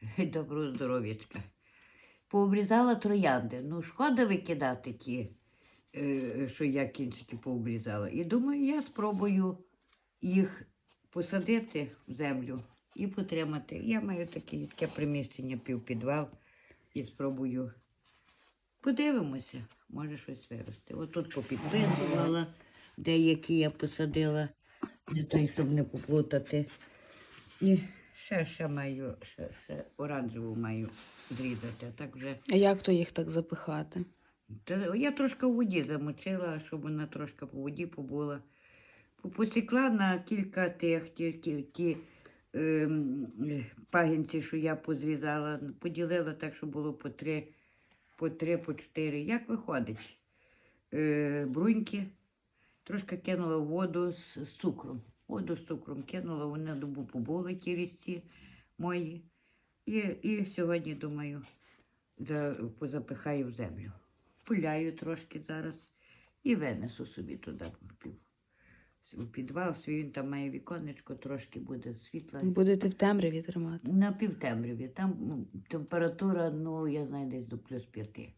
Доброго здоров'ячка. Пообрізала троянди. Ну, шкода викидати ті, е, що я кінчики пообрізала. І думаю, я спробую їх посадити в землю і потримати. Я маю таке, таке приміщення півпідвал і спробую. Подивимося, може щось вирости. Отут попідписувала, деякі я посадила, не той, щоб не поплутати. І ще, ще маю, ще, ще оранжеву маю зрізати. Так вже. А як то їх так запихати? Та я трошки в воді замочила, щоб вона трошки по воді побула. Посікла на кілька тих ті, ті, ті е, пагінці, що я позрізала, поділила так, щоб було по три, по три, по чотири. Як виходить? Е, бруньки. Трошки кинула в воду з, з цукром. Воду з цукром кинула, вони добу побули ті різці мої. І, і сьогодні, думаю, за, позапихаю в землю. Пуляю трошки зараз і винесу собі туди в у підвал свій, він там має віконечко, трошки буде світла. Будете в темряві тримати. На півтемряві. Там ну, температура, ну, я знаю, десь до плюс п'яти.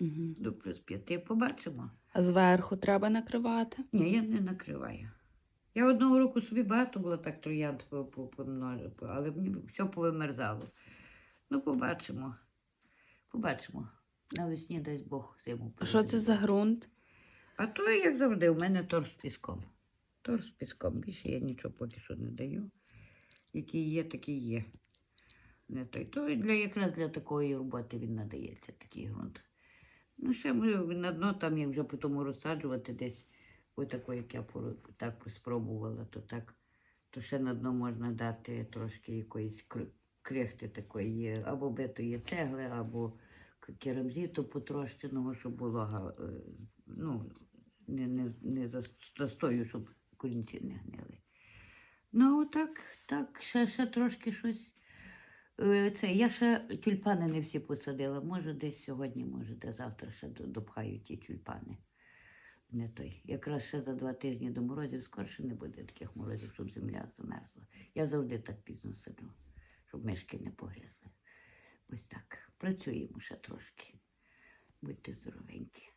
Угу. До плюс п'яти. Побачимо. А зверху треба накривати. Ні, я не накриваю. Я одного року собі багато було так троянд але мені все повимерзало. Ну, побачимо. Побачимо. Навесні дасть Бог зиму. А що це за ґрунт? А то, як завжди, у мене торф з піском. Торф з піском. Більше я нічого поки що не даю. Який є, такий є. Не той. То для, якраз для такої роботи він надається, такий ґрунт. Ну, ще ми на дно там, як вже потім розсаджувати десь, отако, як я так спробувала, то так, то ще на дно можна дати трошки якоїсь крихти такої, або битої цегли, або керамзиту потрощеного, щоб було е, ну, не, не, не застою, щоб корінці не гнили. Ну, так, так, ще, ще трошки щось. Е, Це, я ще тюльпани не всі посадила. Може, десь сьогодні, може, де завтра ще до- допхаю ті тюльпани. Не той. Якраз ще за два тижні до морозів скорше не буде таких морозів, щоб земля замерзла. Я завжди так пізно сиджу, щоб мишки не погрізли. Ось так. Працюємо ще трошки. Будьте здоровенькі.